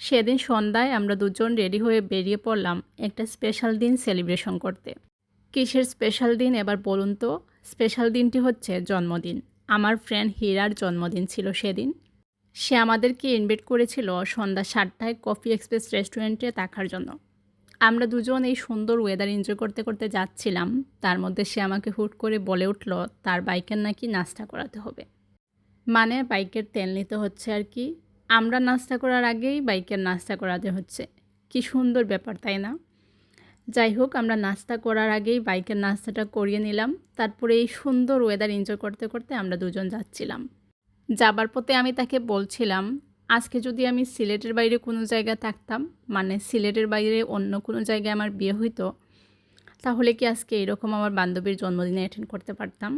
সেদিন সন্ধ্যায় আমরা দুজন রেডি হয়ে বেরিয়ে পড়লাম একটা স্পেশাল দিন সেলিব্রেশন করতে। কিসের স্পেশাল দিন এবার বলুন তো? স্পেশাল দিনটি হচ্ছে জন্মদিন। আমার ফ্রেন্ড হীরার জন্মদিন ছিল সেদিন। সে আমাদেরকে ইনভাইট করেছিল সন্ধ্যা সাতটায় কফি এক্সপ্রেস রেস্টুরেন্টে থাকার জন্য। আমরা দুজন এই সুন্দর ওয়েদার এনজয় করতে করতে যাচ্ছিলাম। তার মধ্যে সে আমাকে হুট করে বলে উঠল, তার বাইকের নাকি নাস্তা করাতে হবে। মানে বাইকের তেল নিতে হচ্ছে আর কি। আমরা নাস্তা করার আগেই বাইকের নাস্তা করাতে হচ্ছে। কি সুন্দর ব্যাপার, তাই না? যাই হোক, আমরা নাস্তা করার আগেই বাইকের নাস্তাটা করিয়ে নিলাম। তারপরে এই সুন্দর ওয়েদার এনজয় করতে করতে আমরা দুজন যাচ্ছিলাম। যাবার পথে আমি তাকে বলছিলাম, আজকে যদি আমি সিলেটের বাইরে কোনো জায়গায় থাকতাম মানে সিলেটের বাইরে অন্য কোনো জায়গায় আমার বিয়ে হইতো, তাহলে কি আজকে এরকম আমার বান্ধবীর জন্মদিনে অ্যাটেন্ড করতে পারতাম?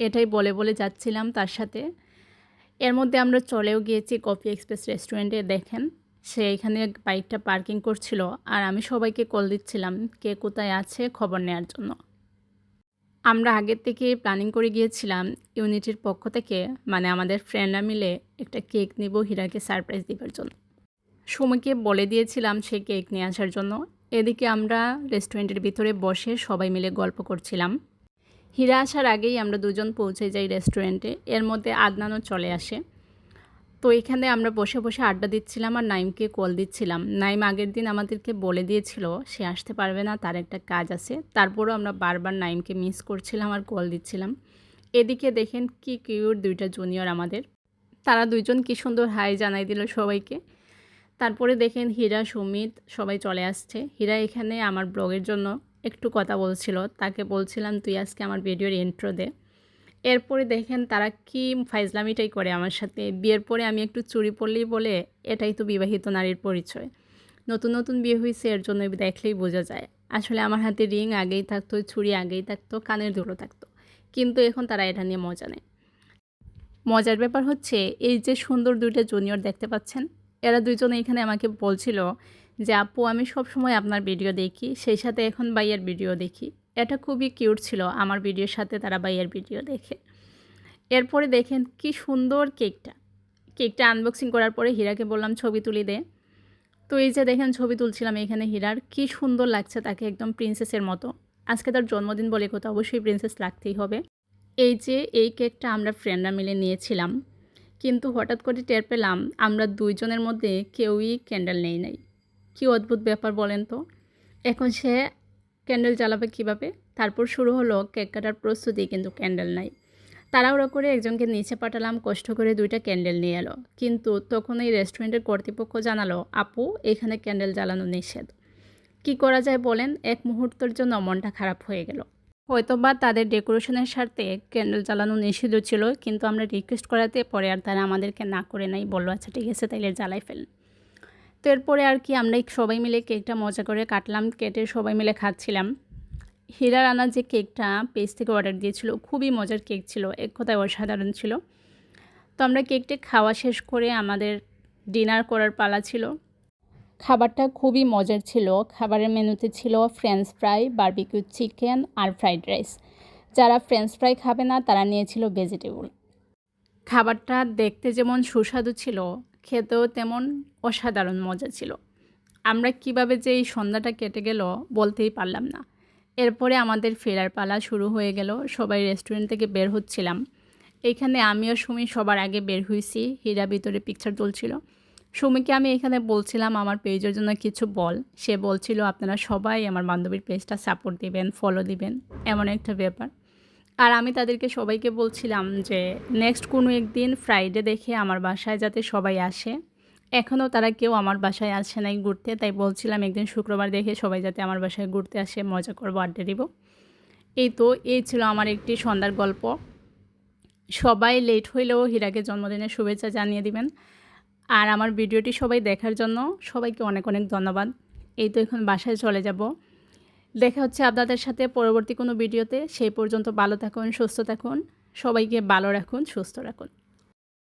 এটাই বলে বলে যাচ্ছিলাম তার সাথে। এর মধ্যে আমরা চলেও গিয়েছি কফি এক্সপ্রেস রেস্টুরেন্টে, দেখেন। সে এখানে বাইকটা পার্কিং করছিল আর আমি সবাইকে কল দিচ্ছিলাম, কে কোথায় আছে খবর নেওয়ার জন্য। আমরা আগের থেকে প্ল্যানিং করে গিয়েছিলাম ইউনিটির পক্ষ থেকে মানে আমাদের ফ্রেন্ডরা মিলে একটা কেক নিব হীরাকে সারপ্রাইজ দেবার জন্য। সুমিকে বলে দিয়েছিলাম সে কেক নিয়ে আসার জন্য। এদিকে আমরা রেস্টুরেন্টের ভিতরে বসে সবাই মিলে গল্প করছিলাম। হীরা আসার আগেই আমরা দুজন পৌঁছে যাই রেস্টুরেন্টে। এর মধ্যে আদনানও চলে আসে। তো এখানে আমরা বসে বসে আড্ডা দিচ্ছিলাম আর নাইমকে কল দিচ্ছিলাম। নাইম আগের দিন আমাদেরকে বলে দিয়েছিল, সে আসতে পারবে না, তার একটা কাজ আছে। তারপরও আমরা বারবার নাইমকে মিস করছিলাম আর কল দিচ্ছিলাম। এদিকে দেখেন কি কিউর দুইটা জুনিয়র আমাদের। তারা দুইজন কি সুন্দর হাই জানাই দিল সবাইকে। তারপরে দেখেন হীরা, সুমিত সবাই চলে আসছে। হীরা এখানে আমার ব্লগের জন্য একটু কথা বলছিল, তাকে বলছিলাম, তুই আজকে আমার ভিডিওর ইন্ট্রো দে। এরপরে দেখেন তারা কি ফাইজলামিটাই করে আমার সাথে। বিয়ের পরে আমি একটু চুরি পড়লেই বলে, এটাই তো বিবাহিত নারীর পরিচয়। নতুন নতুন বিয়ে হয়েছে এর জন্য দেখলেই বোঝা যায়। আসলে আমার হাতে রিং আগেই থাকতো ছুরি আগেই থাকতো, কানের দুটো থাকতো। কিন্তু এখন তারা এটা নিয়ে মজা নেয় মজার ব্যাপার হচ্ছে, এই যে সুন্দর দুইটা জুনিয়র দেখতে পাচ্ছেন, এরা দুইজন এখানে আমাকে বলছিল যে, আপু, আমি সব সময় আপনার ভিডিও দেখি, সেই সাথে এখন বাইয়ের ভিডিও দেখি। এটা খুবই কিউট ছিল, আমার ভিডিওর সাথে তারা বাইয়ের ভিডিও দেখে। এরপরে দেখেন কি সুন্দর কেকটা। কেকটা আনবক্সিং করার পরে হীরাকে বললাম, ছবি তুলি দে। তো এই যে দেখেন, ছবি তুলছিলাম এখানে হীরার। কি সুন্দর লাগছে তাকে একদম প্রিন্সেসের মতো। আজকে তার জন্মদিন বলে কোথাও অবশ্যই প্রিন্সেস লাগতেই হবে। এই যে, এই কেকটা আমরা ফ্রেন্ডরা মিলে নিয়েছিলাম। কিন্তু হঠাৎ করে টের পেলাম, আমরা দুইজনের মধ্যে কেউই ক্যান্ডেল নেই নাই। কী অদ্ভুত ব্যাপার বলেন তো? এখন সে ক্যান্ডেল জ্বালাবে কীভাবে? তারপর শুরু হলো কেক কাটার প্রস্তুতি, কিন্তু ক্যান্ডেল নাই। তাড়াহুড়ো করে একজনকে নিচে পাঠালাম, কষ্ট করে দুইটা ক্যান্ডেল নিয়ে এলো। কিন্তু তখন এই রেস্টুরেন্টের কর্তৃপক্ষ জানালো, আপু, এখানে ক্যান্ডেল জ্বালানো নিষেধ। কি করা যায় বলেন? এক মুহূর্তের জন্য মনটা খারাপ হয়ে গেল। হয়তো বা তাদের ডেকোরেশনের স্বার্থে ক্যান্ডেল জ্বালানো নিষিদ্ধ ছিল, কিন্তু আমরা রিকোয়েস্ট করাতে পরে আর তারা আমাদেরকে না করে নাই, বলল আচ্ছা ঠিক আছে, তাইলে জ্বালাই ফেলেন। তো এরপরে আর কি আমরা সবাই মিলে কেকটা মজা করে কাটলাম, কেটে সবাই মিলে খাচ্ছিলাম। হীরা রানা যে কেকটা পেজ থেকে অর্ডার দিয়েছিল, খুবই মজার কেক ছিল, এক কথায় অসাধারণ ছিল। তো আমরা কেকটা খাওয়া শেষ করে আমাদের ডিনার করার পালা ছিল। খাবারটা খুবই মজার ছিল। খাবারের মেনুতে ছিল ফ্রেঞ্চ ফ্রাই বার্বিকিউ চিকেন আর ফ্রাইড রাইস যারা ফ্রেঞ্চ ফ্রাই খাবে না, তারা নিয়েছিল ভেজিটেবল খাবারটা দেখতে যেমন সুস্বাদু ছিল খেতেও তেমন অসাধারণ মজা ছিল। আমরা কীভাবে যে এই সন্ধ্যাটা কেটে গেল বলতেই পারলাম না। এরপরে আমাদের ফেরার পালা শুরু হয়ে গেল, সবাই রেস্টুরেন্ট থেকে বের হচ্ছিলাম। এখানে আমিও সুমি সবার আগে বের হয়েছি হীরা ভিতরে পিকচার তুলছিল। সুমিকে আমি এখানে বলছিলাম, আমার পেজের জন্য কিছু বল। সে বলছিল, আপনারা সবাই আমার বান্ধবীর পেজটা সাপোর্ট দিবেন ফলো দিবেন। এমন একটা ব্যাপার। আর আমি তাদেরকে সবাইকে বলছিলাম যে নেক্সট কোনো একদিন ফ্রাইডে দেখে আমার বাসায় যাতে সবাই আসে। এখনও তারা কেউ আমার বাসায় আসে নাই ঘুরতে, তাই বলছিলাম একদিন শুক্রবার দেখে সবাই যাতে আমার বাসায় ঘুরতে আসে, মজা করব, আড্ডা দিব। এই তো, এই ছিল আমার একটি সন্ধ্যার গল্প। সবাই লেট হইলেও হীরাকে জন্মদিনের শুভেচ্ছা জানিয়ে দিবেন। আর আমার ভিডিওটি সবাই দেখার জন্য সবাইকে অনেক অনেক ধন্যবাদ। এই তো এখন বাসায় চলে যাব। দেখা হচ্ছে আপনাদের সাথে পরবর্তী কোনো ভিডিওতে। সেই পর্যন্ত ভালো থাকুন, সুস্থ থাকুন। সবাইকে ভালো রাখুন, সুস্থ রাখুন।